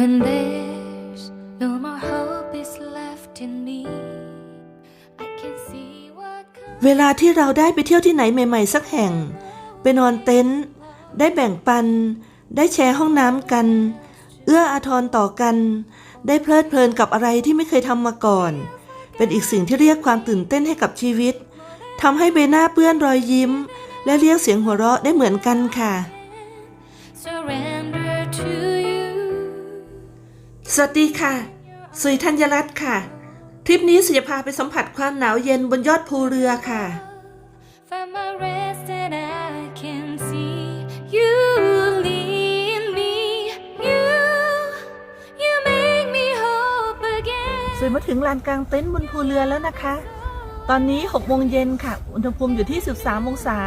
When there's no more hope is left in me, I can see what เวลาที่เราได้ไปเที่ยวที่ไหนใหม่ๆ สักแห่ง ไปนอนเต็นท์ได้แบ่งปัน ได้แชร์ห้องน้ำกัน เอื้ออาทรต่อกัน ได้เพลิดเพลินกับอะไรที่ไม่เคยทำมาก่อน เป็นอีกสิ่งที่เรียกความตื่นเต้นให้กับชีวิตทำให้ใบหน้าเปื้อนรอยยิ้ม และเรียกเสียงหัวเราะได้เหมือนกันค่ะ สวัสดีค่ะ สุยธัญรัตน์ค่ะ ทริปนี้สุจะพาไปสัมผัสความหนาวเย็นบนยอดภูเรือค่ะ From my rest and I can see you lead me. You, you make me hope again. สวยมาถึงลานกลางเต็นท์บนภูเรือแล้วนะคะ ตอนนี้6โมงเย็นค่ะ อุณหภูมิอยู่ที่ 13 องศา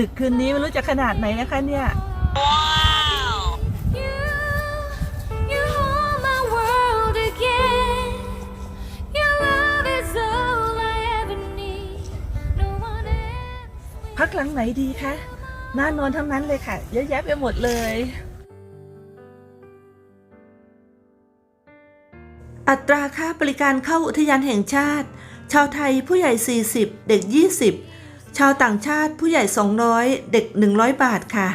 ดึกๆ คืนนี้ไม่รู้จะขนาดไหนนะคะเนี่ย You, พักหลังไหนดีคะน่านอนทั้งนั้นเลยค่ะ เยอะแยะไปหมดเลย อัตราค่าบริการเข้าอุทยานแห่งชาติ ชาวไทยผู้ใหญ่ 40 เด็ก 20 ชาวต่างชาติผู้ใหญ่ 200 เด็ก 100 บาทค่ะ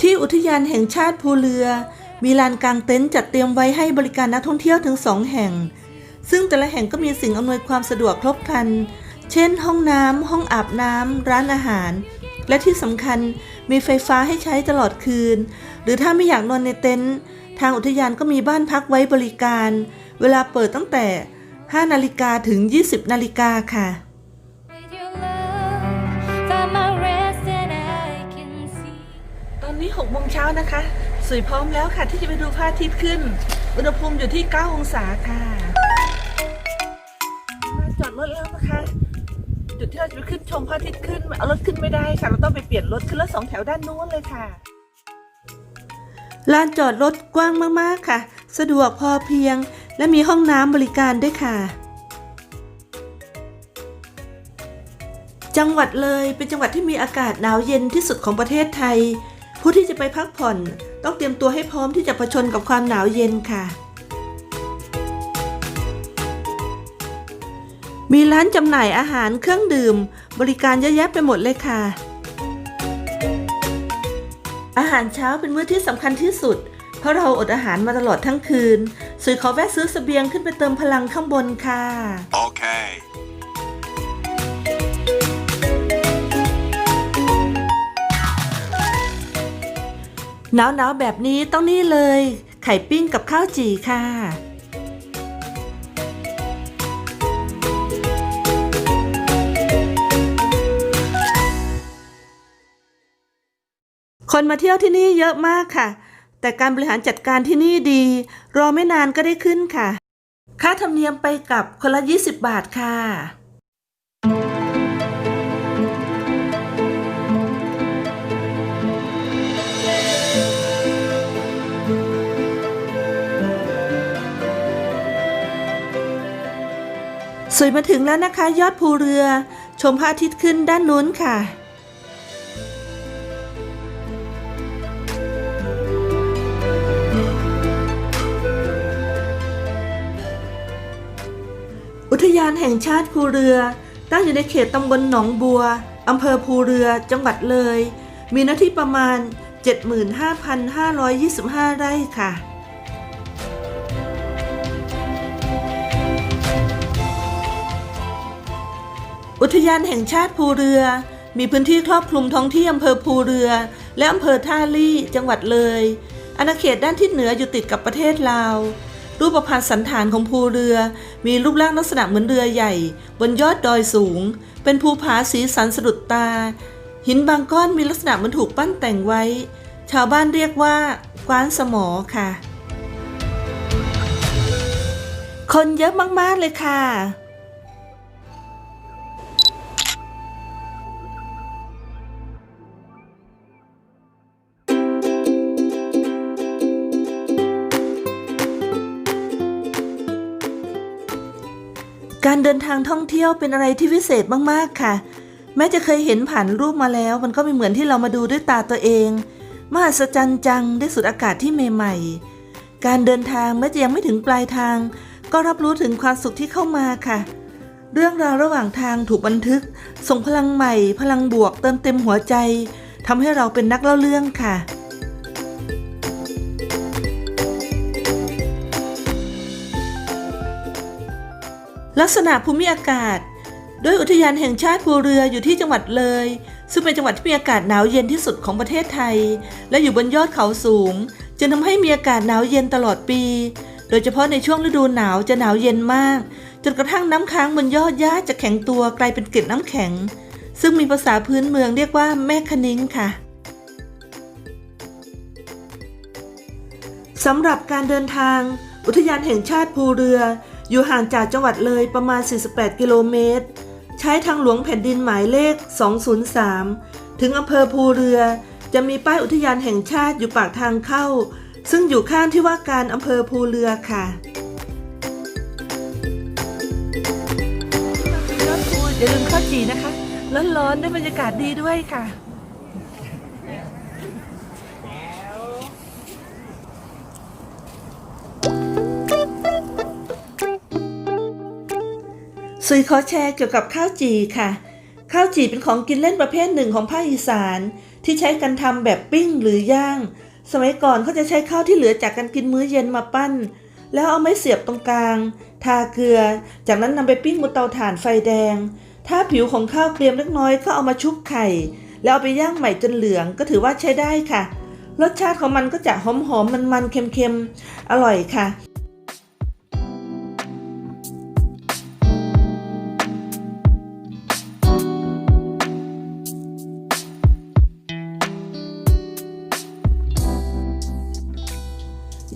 ที่อุทยานแห่งชาติภูเรือ มีลานกลางเต็นท์จัดเตรียมไว้ให้บริการนักท่องเที่ยวถึงสองแห่ง ซึ่งแต่ละแห่งก็มีสิ่งอำนวยความสะดวกครบครัน เช่น ห้องน้ำห้องอาบน้ำร้านอาหาร และที่สำคัญมีไฟฟ้าให้ใช้ตลอดคืน หรือถ้าไม่อยากนอนในเต็นท์ทางอุทยานก็มีบ้านพักไว้บริการ เวลาเปิดตั้งแต่ 5 นาฬิกาถึง 20 นาฬิกาค่ะ With your love, find my rest, and I can see. ตอนนี้6โมงเช้านะคะ สวยพร้อมแล้วค่ะที่จะไปดูพระอาทิตย์ขึ้น อุณหภูมิอยู่ที่ 9 องศาค่ะ มาจอดรถแล้วนะคะ จุดที่เราจะไปขึ้นชมพระอาทิตย์ขึ้นเอารถขึ้นไม่ได้ค่ะ เราต้องไปเปลี่ยนรถขึ้นรถสองแถวด้านนู้นเลยค่ะลานจอดรถกว้างมากๆค่ะ สะดวกพอเพียง และมีห้องน้ำบริการด้วยค่ะ จังหวัดเลยเป็นจังหวัดที่มีอากาศหนาวเย็นที่สุดของประเทศไทย ผู้ที่จะไปพักผ่อน ต้องเตรียมตัวให้พร้อมที่จะผชนกับความหนาวเย็นค่ะ มีร้านจำหน่ายอาหารเครื่องดื่ม บริการเยอะแยะไปหมดเลยค่ะ อาหารเช้าเป็นมื้อที่สำคัญที่สุด เพราะเราอดอาหารมาตลอดทั้งคืนสวยขอแวะซื้อเสบียงขึ้นไปเติมพลังข้างบนค่ะ Okay. หนาวหนาวๆแบบนี้ต้องนี่เลย ไข่ปิ้งกับข้าวจี่ค่ะ คนมาเที่ยวที่นี่เยอะมากค่ะ แต่การบริหารจัดการที่นี่ดี รอไม่นานก็ได้ขึ้นค่ะ ค่าธรรมเนียมไปกับคนละ 20 บาทค่ะ สวยมาถึงแล้วนะคะ ยอดภูเรือ ชมพระอาทิตย์ขึ้นด้านนู้นค่ะ อุทยานแห่งชาติภูเรือ ตั้งอยู่ในเขตตำบลหนองบัว อำเภอภูเรือ จังหวัดเลย มีเนื้อที่ประมาณ 75,525 ไร่ค่ะ อุทยานแห่งชาติภูเรือ มีพื้นที่ครอบคลุมท้องที่อำเภอภูเรือ และอำเภอท่าลี่ จังหวัดเลย อาณาเขตด้านทิศเหนืออยู่ติดกับประเทศลาว รูปพรรณสันฐานของภูเรือ มีรูปร่างลักษณะเหมือนเรือใหญ่ บนยอดดอยสูง เป็นภูผาสีสันสะดุดตา หินบางก้อนมีลักษณะเหมือนถูกปั้นแต่งไว้ ชาวบ้านเรียกว่ากวานสมอค่ะ คนเยอะมากๆเลยค่ะ การเดินทางท่องเที่ยวเป็นอะไรที่วิเศษมากๆค่ะ แม้จะเคยเห็นผ่านรูปมาแล้ว มันก็ไม่เหมือนที่เรามาดูด้วยตาตัวเองมหัศจรรย์จังได้สูดอากาศที่ใหม่ๆการเดินทางแม้จะยังไม่ถึงปลายทาง ก็รับรู้ถึงความสุขที่เข้ามาค่ะ เรื่องราวระหว่างทางถูกบันทึก ส่งพลังใหม่ พลังบวกเติมเต็มหัวใจทำให้เราเป็นนักเล่าเรื่องค่ะ ลักษณะภูมิอากาศด้วยอุทยานแห่งชาติภูเรืออยู่ที่จังหวัดเลย ซึ่งเป็นจังหวัดที่มีอากาศหนาวเย็นที่สุดของประเทศไทย และอยู่บนยอดเขาสูงจึงทำให้มีอากาศหนาวเย็นตลอดปี โดยเฉพาะในช่วงฤดูหนาวจะหนาวเย็นมาก จนกระทั่งน้ำค้างบนยอดหญ้าจะแข็งตัวกลายเป็นเกล็ดน้ำแข็ง ซึ่งมีภาษาพื้นเมืองเรียกว่าแม่คะนิ้งค่ะสำหรับการเดินทาง อุทยานแห่งชาติภูเรือ อยู่ห่างจากจังหวัดเลยประมาณ 48 กิโลเมตร ใช้ทางหลวงแผ่นดินหมายเลข 203 ถึงอำเภอภูเรือ จะมีป้ายอุทยานแห่งชาติอยู่ปากทางเข้า ซึ่งอยู่ข้างที่ว่าการอำเภอภูเรือค่ะอดภูอย่าลืมข้าวจีนะคะ ร้อนๆได้บรรยากาศดีด้วยค่ะ ซุยขอแชร์เกี่ยวกับข้าวจี่ค่ะ ข้าวจี่เป็นของกินเล่นประเภทหนึ่งของภาคอีสาน ที่ใช้กันทำแบบปิ้งหรือย่าง สมัยก่อนเขาจะใช้ข้าวที่เหลือจากการกินมื้อเย็นมาปั้น แล้วเอาไม้เสียบตรงกลาง ทาเกลือ จากนั้นนำไปปิ้งบนเตาถ่านไฟแดง ถ้าผิวของข้าวเกรียมเล็กน้อยก็เอามาชุบไข่ แล้วเอาไปย่างใหม่จนเหลืองก็ถือว่าใช้ได้ค่ะรสชาติของมันก็จะหอมๆ มันๆ เค็มๆ อร่อยค่ะ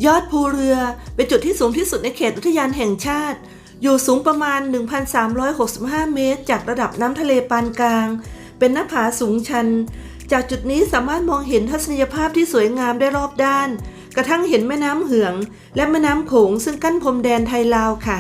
ยอดภูเรือ เป็นจุดที่สูงที่สุดในเขตอุทยานแห่งชาติ อยู่สูงประมาณ 1,365 เมตร จากระดับน้ำทะเลปานกลาง เป็นหน้าผาสูงชัน จากจุดนี้สามารถมองเห็นทัศนียภาพที่สวยงามได้รอบด้าน กระทั่งเห็นแม่น้ำเหือง และแม่น้ำโขงซึ่งกั้นพรมแดนไทยลาวค่ะ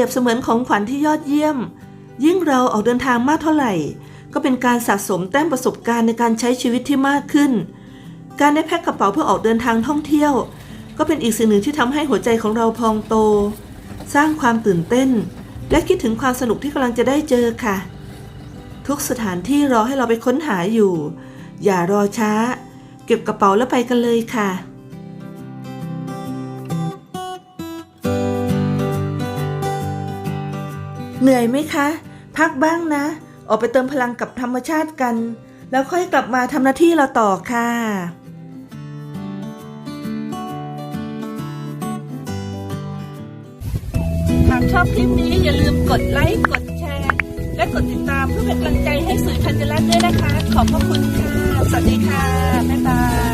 รียบเสมือนของขวัญที่ยอดเยี่ยม ยิ่งเราออกเดินทางมากเท่าไหร่ ก็เป็นการสะสมแต้มประสบการณ์ในการใช้ชีวิตที่มากขึ้น การได้แพ็คกระเป๋าเพื่อออกเดินทางท่องเที่ยว ก็เป็นอีกสิ่งหนึ่งที่ทำให้หัวใจของเราพองโต สร้างความตื่นเต้น และคิดถึงความสนุกที่กำลังจะได้เจอค่ะ ทุกสถานที่รอให้เราไปค้นหาอยู่ อย่ารอช้า เก็บกระเป๋าแล้วไปกันเลยค่ะ เหนื่อยไหมคะ พักบ้างนะ ออกไปเติมพลังกับธรรมชาติกัน แล้วค่อยกลับมาทำหน้าที่เราต่อค่ะหากชอบคลิปนี้อย่าลืมกดไลค์กดแชร์ และกดติดตามเพื่อเป็นกำลังใจให้สื่อพันธรัตด้วยนะคะ ขอบพระคุณค่ะ สวัสดีค่ะ บ๊ายบาย